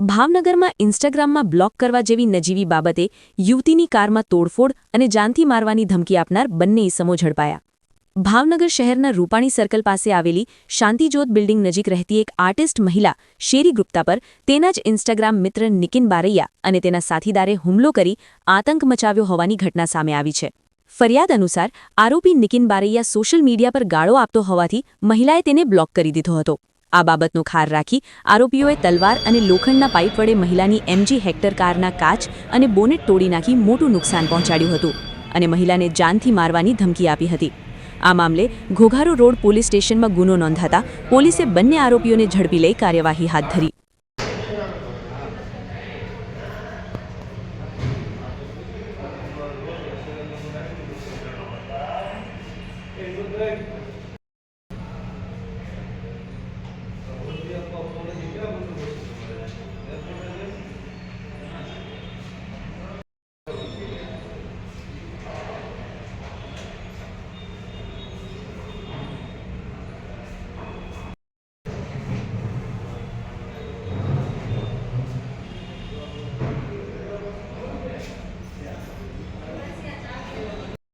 ભાવનગરમાં ઇન્સ્ટાગ્રામમાં બ્લોક કરવા જેવી નજીવી બાબતે યુવતીની કારમાં તોડફોડ અને જાનથી મારવાની ધમકી આપનાર બંને ઇસમો ઝડપાયા. ભાવનગર શહેરના રૂપાણી સર્કલ પાસે આવેલી શાંતિજોત બિલ્ડિંગ નજીક રહેતી એક આર્ટિસ્ટ મહિલા શેરી ગુપ્તા પર તેના જ ઇન્સ્ટાગ્રામ મિત્ર નિકિન બારૈયા અને તેના સાથીદારે હુમલો કરી આતંક મચાવ્યો હોવાની ઘટના સામે આવી છે. ફરિયાદ અનુસાર આરોપી નિકિન બારૈયા સોશિયલ મીડિયા પર ગાળો આપતો હોવાથી મહિલાએ તેને બ્લોક કરી દીધો હતો. આ બાબતનો ખાર રાખી આરોપીઓએ તલવાર અને લોખંડના પાઇપ વડે મહિલાની એમજી હેક્ટર કારના કાચ અને બોનેટ તોડી નાખી મોટું નુકસાન પહોંચાડ્યું હતું અને મહિલાને જાનથી મારવાની ધમકી આપી હતી. આ મામલે ઘોઘારો રોડ પોલીસ સ્ટેશનમાં ગુનો નોંધાતા પોલીસે બંને આરોપીઓને ઝડપી લઈ કાર્યવાહી હાથ ધરી.